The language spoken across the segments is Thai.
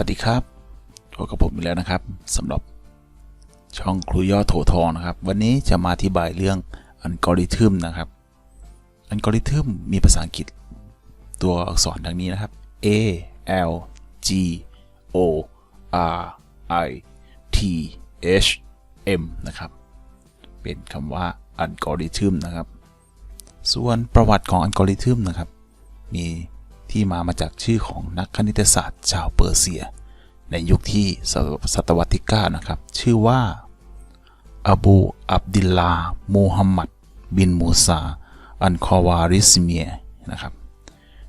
สวัสดีครับพบกับผมอีกแล้วนะครับสำหรับช่องครูย่อโถทองนะครับ วันนี้จะมาอธิบายเรื่องอัลกอริทึมนะครับอัลกอริทึมมีภาษาอังกฤษ ตัวอักษรดังนี้นะครับ A L G O R I T H M นะครับ เป็นคำว่าอัลกอริทึมนะครับ ส่วนประวัติของอัลกอริทึมนะครับ มี ที่มามาจากชื่อของนักคณิตศาสตร์ชาวเปอร์เซีย ในยุคที่ศตวรรษที่9นะครับ ชื่อว่าอบูอับดิลลาโมฮัมหมัด บินมูซา อันคอวาริสเมียนะครับ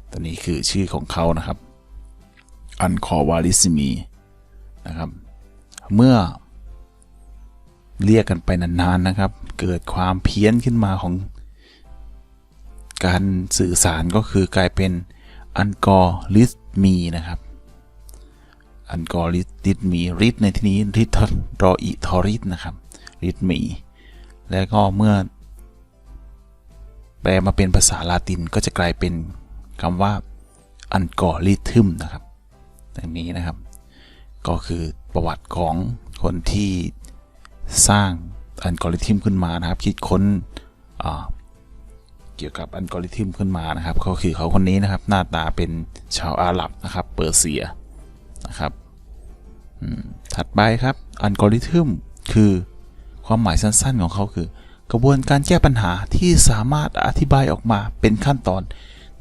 ตัวนี้คือชื่อของเขานะครับ อันคอวาริสมีนะครับ เมื่อเรียกกันไปนานๆนะครับ เกิดความเพี้ยนขึ้นมาของการสื่อสารก็คือกลายเป็น อันกอริสมีนะครับอันกอริสมีริสในที่นี้ริทรออิทอริสนะครับริสมีแล้วก็เมื่อ แปลมาเป็นภาษาลาตินก็จะกลายเป็นคำว่าอันกอริทึมนะครับดังนี้นะครับ ก็คือประวัติของคนที่สร้างอัลกอริทึมขึ้นมานะครับ คิดค้น เกี่ยวกับอัลกอริทึมขึ้นมานะครับก็คือเขาคนนี้นะครับ หน้าตาเป็นชาวอาหรับนะครับ เปอร์เซียนะครับถัดไปครับอัลกอริทึมคือความหมายสั้นๆของเขาคือ กระบวนการแก้ปัญหาที่สามารถอธิบายออกมาเป็นขั้นตอน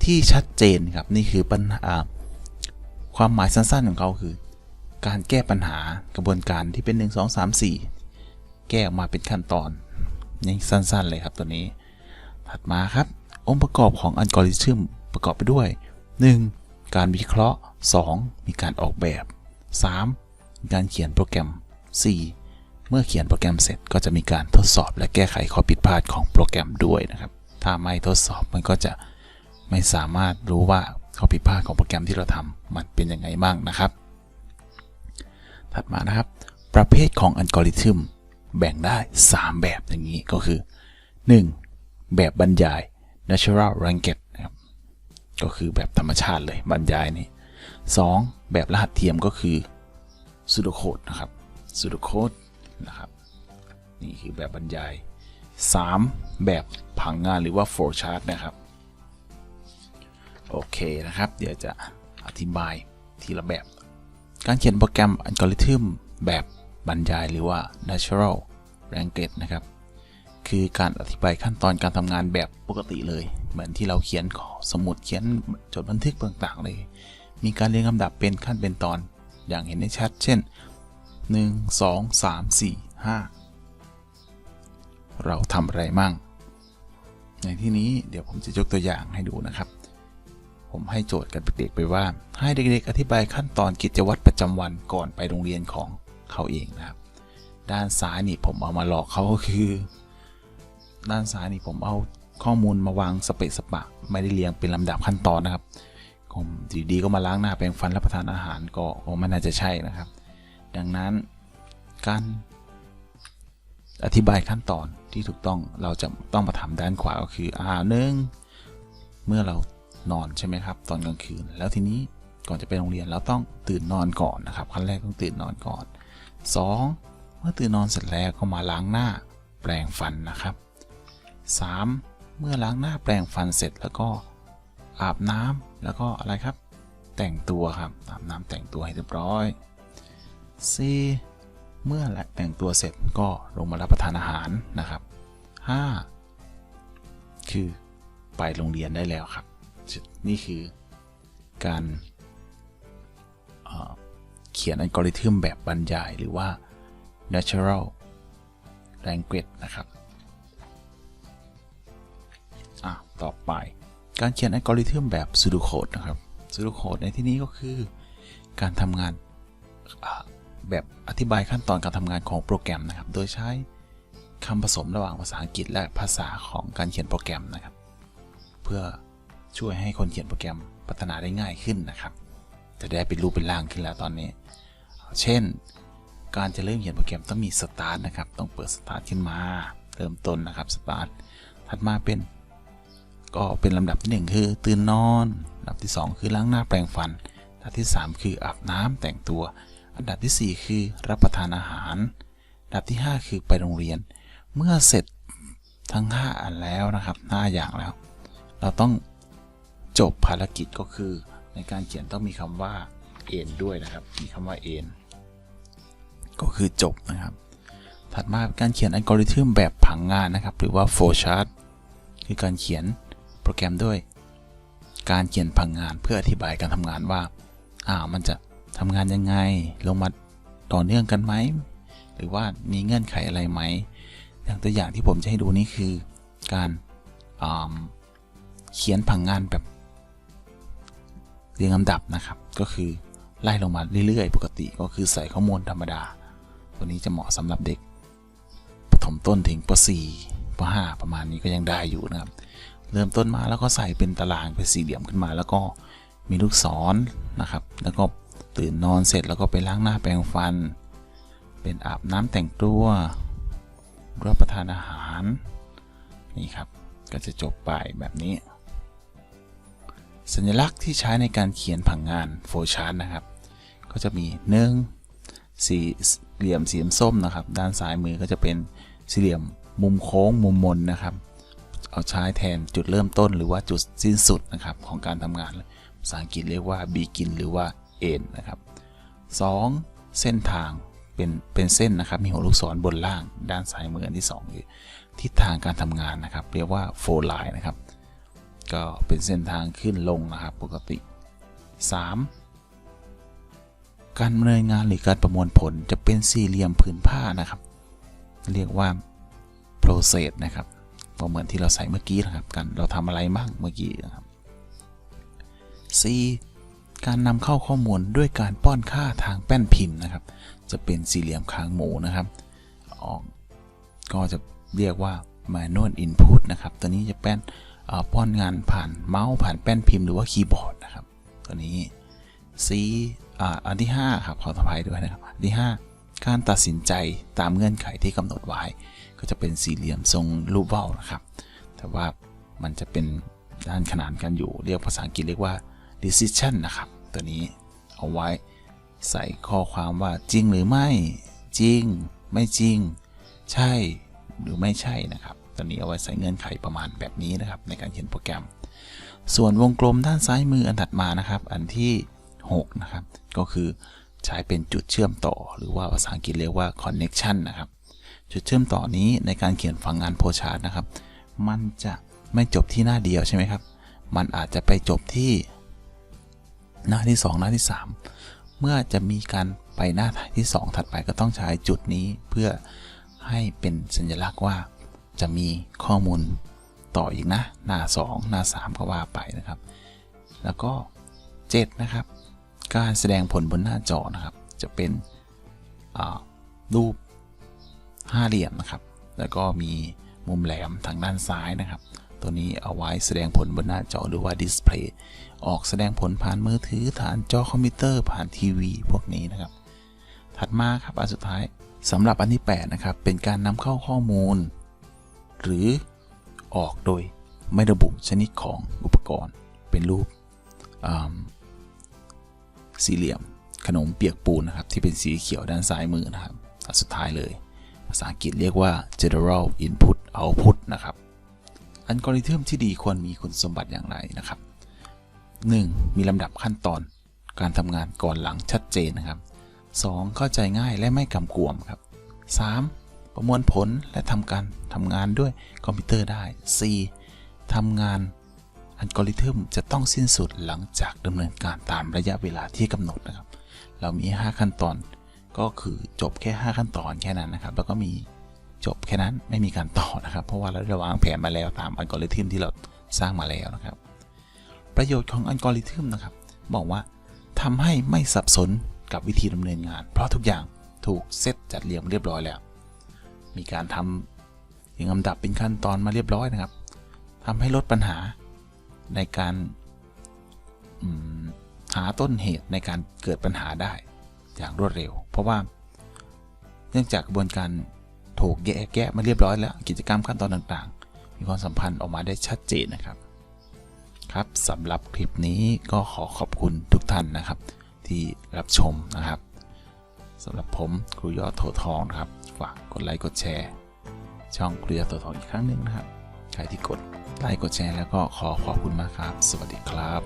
ที่ชัดเจนครับนี่คือปัญหาความหมายสั้นๆของเขาคือ การแก้ปัญหากระบวนการที่เป็น 1 2 3 4 แก้ออกมาเป็นขั้นตอนนี่สั้นๆเลยครับตัวนี้ ถัดมาครับ องค์ประกอบของอัลกอริทึมประกอบไปด้วย 1. การวิเคราะห์ 2. มีการออกแบบ 3. มีการเขียนโปรแกรม 4. เมื่อเขียนโปรแกรมเสร็จก็จะมีการทดสอบและแก้ไขข้อผิดพลาดของโปรแกรมด้วยนะครับ ถ้าไม่ทดสอบมันก็จะไม่สามารถรู้ว่าข้อผิดพลาดของโปรแกรมที่เราทำมันเป็นยังไงบ้างนะครับ ถัดมานะครับ ประเภทของอัลกอริทึมแบ่งได้ 3 แบบอย่างนี้ก็คือ 1. แบบบรรยาย natural language นะครับก็คือแบบธรรมชาติเลยบรรยายนี่ 2. แบบรหัสเทียมก็คือ pseudocode นะครับ pseudocode นะครับนี่คือแบบบรรยาย 3. แบบผังงานหรือว่า flowchart นะครับ โอเคนะครับ เดี๋ยวจะอธิบายทีละแบบ การเขียนโปรแกรมอัลกอริทึมแบบบรรยายหรือว่า natural language นะครับ คือการอธิบายขั้นตอนการทำงานแบบปกติเลย เหมือนที่เราเขียนขอสมุดเขียนจดบันทึกต่างๆเลย มีการเรียงลำดับเป็นขั้นเป็นตอนอย่างเห็นได้ชัด เช่น 1 2 3 4 5 เราทำอะไรมั่ง ในที่นี้เดี๋ยวผมจะยกตัวอย่างให้ดูนะครับ ผมให้โจทย์กับเด็กๆไปว่า ให้เด็กๆ อธิบายขั้นตอนกิจวัตรประจำวันก่อนไปโรงเรียนของเขาเองนะครับ ด้านซ้ายนี่ผมเอามาหลอกเขาก็คือ ด้านซ้ายนี่ผมเอาข้อมูลมาวางสเปะสปะ ไม่ได้เรียงเป็นลำดับขั้นตอนนะครับผมดีๆก็มาล้างหน้าแปรงฟันรับประทานอาหารก็ม่น่าจะใช่นะครับ ดังนั้นการอธิบายขั้นตอนที่ถูกต้องเราจะต้องมาทำด้านขวาก็คืออ่าหนึ่งเมื่อเรานอนใช่ไหมครับ ตอนกลางคืน แล้วทีนี้ก่อนจะไปโรงเรียนเราต้องตื่นนอนก่อนนะครับขั้นแรกต้องตื่นนอนก่อน 2. เมื่อตื่นนอนเสร็จแล้วก็มาล้างหน้าแปรงฟันนะครับ 3. เมื่อล้างหน้าแปรงฟันเสร็จแล้วก็อาบน้ำแล้วก็อะไรครับ แต่งตัวครับอาบน้ำแต่งตัวให้เรียบร้อย 4. เมื่อแต่งตัวเสร็จก็ลงมารับประทานอาหารนะครับ 5. คือไปโรงเรียนได้แล้วครับ นี่คือการเเขียนอัลกอริทึมแบบบรรยายหรือว่า natural language นะครับ อะต่อไป การเขียนอัลกอริทึมแบบ pseudocode นะครับ pseudocode ในที่นี้ก็คือ การทำงานแบบอธิบายขั้นตอนการทำงานของโปรแกรมนะครับ โดยใช้คำผสมระหว่างภาษาอังกฤษและภาษาของการเขียนโปรแกรมนะครับ เพื่อช่วยให้คนเขียนโปรแกรมพัฒนาได้ง่ายขึ้นนะครับ จะได้เป็นรูปเป็นร่างขึ้นแล้วตอนนี้ เช่น การจะเริ่มเขียนโปรแกรมต้องมีสตาร์ทนะครับ ต้องเปิดสตาร์ทขึ้นมา เริ่มต้นนะครับสตาร์ทถัดมาเป็น ก็เป็นลำดับที่ 1 คือตื่นนอนลำดับที่ 2 คือล้างหน้าแปรงฟันถ้าอันดับที่ 3 คืออาบน้ำแต่งตัว อันดับทีสี่ 4 คือรับประทานอาหารอันดับที่ 5 คือไปโรงเรียน เมื่อเสร็จทั้ง 5 อันแล้วนะครับ5อย่างแล้ว เราต้องจบภารกิจก็คือในการเขียนต้องมีคำว่า end ด้วยนะครับ มีคำว่า end ก็คือจบนะครับ ถัดมาการเขียนอัลกอริทึมแบบผังงานนะครับ หรือว่า flow chart คือการเขียน ปรแกรมด้วย การเขียนผังงานเพื่ออธิบายการทำงานว่าอ่ามันจะทำงานยังไง ลงมาต่อเนื่องกันไหม หรือว่ามีเงื่อนไขอะไรไหม อย่างตัวอย่างที่ผมจะให้ดูนี่คือการอ่าเขียนผังงานแบบเรียงลำดับนะครับ ก็คือไล่ลงมาเรื่อยๆ ปกติก็คือใส่ข้อมูลธรรมดา ตัวนี้จะเหมาะสำหรับเด็กปฐมต้นถึงป .4 ป .5 ประมาณนี้ก็ยังได้อยู่นะครับ เริ่มต้นมาแล้วก็ใส่เป็นตารางเป็นสี่เหลี่ยมขึ้นมา แล้วก็มีลูกศรนนะครับ แล้วก็ตื่นนอนเสร็จแล้วก็ไปล้างหน้าแปรงฟัน เป็นอาบน้ำแต่งตัวรับประทานอาหาร นี่ครับ ก็จะจบไปแบบนี้ สัญลักษณ์ที่ใช้ในการเขียนผังงานโฟชาร์ตนะครับ ก็จะมี1สี่เหลี่ยมสีส้มนะครับ ด้านซ้ายมือก็จะเป็นสี่เหลี่ยมมุมโค้งมุมมนนะครับ เอาใช้แทนจุดเริ่มต้นหรือว่าจุดสิ้นสุดนะครับของการทำงาน ภาษาอังกฤษเรียกว่า begin หรือว่า end นะครับ 2. เส้นทางเป็นเป็นเส้นนะครับมีหัวลูกศรบนล่างด้านซ้ายมืออันที่2คือทิศทางการทำงานนะครับ เรียกว่า flow line นะครับ ก็เป็นเส้นทางขึ้นลงนะครับปกติ 3. การดำเนินงานหรือการประมวลผลจะเป็นสี่เหลี่ยมผืนผ้านะครับ เรียกว่า process นะครับ ก็เหมือนที่เราใส่เมื่อกี้นะครับกันเราทำอะไรบ้างเมื่อกี้นะครับ C การนำเข้าข้อมูลด้วยการป้อนค่าทางแป้นพิมพ์นะครับ จะเป็นสี่เหลี่ยมคางหมูนะครับออกก็จะเรียกว่า manual input นะครับ ตัวนี้จะแป้นป้อนงานผ่านเมาส์ผ่านแป้นพิมพ์หรือว่าคีย์บอร์ดนะครับ ตัวนี้ C อ่าอันที่5ครับขออภัยด้วยนะครับอันที่ 5 การตัดสินใจตามเงื่อนไขที่กำหนดไว้ ก็จะเป็นสี่เหลี่ยมทรงรูปว่าวนะครับ แต่ว่ามันจะเป็นด้านขนานกันอยู่ เรียกภาษาอังกฤษเรียกว่า decision นะครับ ตัวนี้เอาไว้ใส่ข้อความว่าจริงหรือไม่ จริง ไม่จริง ใช่หรือไม่ใช่นะครับ ตัวนี้เอาไว้ใส่เงื่อนไขประมาณแบบนี้นะครับ ในการเขียนโปรแกรม ส่วนวงกลมด้านซ้ายมืออันถัดมานะครับ อันที่ 6 นะครับ ก็คือ ใช้เป็นจุดเชื่อมต่อ หรือว่าภาษาอังกฤษเรียกว่า connection นะครับ จุดเชื่อมต่อนี้ในการเขียนฝังงานโพชาร์ตนะครับ มันจะไม่จบที่หน้าเดียวใช่ไหมครับ มันอาจจะไปจบที่หน้าที่ 2 หน้าที่ 3 เมื่อจะมีการไปหน้าที่ 2 ถัดไปก็ต้องใช้จุดนี้เพื่อให้เป็นสัญลักษณ์ว่าจะมีข้อมูลต่ออีกนะ หน้า 2 หน้า 3 ก็ว่าไปนะครับ แล้วก็ 7 นะครับ การแสดงผลบนหน้าจอนะครับ จะเป็นรูปห้าเหลี่ยมนะครับ แล้วก็มีมุมแหลมทางด้านซ้ายนะครับ ตัวนี้เอาไว้แสดงผลบนหน้าจอหรือว่าดิสเพลย์ออกแสดงผลผ่านมือถือผ่านจอคอมพิวเตอร์ผ่านทีวี พวกนี้นะครับ ถัดมาครับอันสุดท้ายสำหรับอันที่ 8 นะครับ เป็นการนำเข้าข้อมูล หรือออกโดยไม่ระบุชนิดของอุปกรณ์ เป็นรูป สี่เหลี่ยม ขนมเปียกปูนนะครับที่เป็นสีเขียวด้านซ้ายมือนะครับอันสุดท้ายเลย ภาษาอังกฤษเรียกว่า general input output นะครับอัลกอริทึมที่ดีควรมีคุณสมบัติอย่างไรนะครับ 1. มีลำดับขั้นตอน การทำงานก่อนหลังชัดเจนนะครับ 2. เข้าใจง่ายและไม่กำกวมครับ 3. ประมวลผลและทำการทำงานด้วยคอมพิวเตอร์ได้ 4. ทำงาน อัลกอริทึมจะต้องสิ้นสุดหลังจากดำเนินการตามระยะเวลาที่กำหนดนะครับ เรามี 5 ขั้นตอน ก็คือจบแค่ 5 ขั้นตอนแค่นั้นนะครับ แล้วก็มีจบแค่นั้นไม่มีการต่อนะครับ เพราะว่าเราได้วางแผนมาแล้วตามอัลกอริทึมที่เราสร้างมาแล้วนะครับ ประโยชน์ของอัลกอริทึมนะครับ บอกว่าทำให้ไม่สับสนกับวิธีดำเนินงาน เพราะทุกอย่างถูกเซตจัดเรียงเรียบร้อยแล้ว มีการทำอย่างลำดับเป็นขั้นตอนมาเรียบร้อยนะครับทำให้ลดปัญหา ในการหาต้นเหตุในการเกิดปัญหาได้อย่างรวดเร็ว เพราะว่าเนื่องจากกระบวนการถูกแยกแยะมาเรียบร้อยแล้ว กิจกรรมขั้นตอนต่างๆ มีความสัมพันธ์ออกมาได้ชัดเจนนะครับ ครับสำหรับคลิปนี้ก็ขอขอบคุณทุกท่านนะครับ ที่รับชมนะครับสำหรับผมครูยอดโถทองครับฝากกดไลค์กดแชร์ ช่องครูยอดโถทองอีกครั้งหนึ่งนะครับใครที่กด ไลค์กดแชร์แล้วก็ขอขอบคุณมากครับ สวัสดีครับ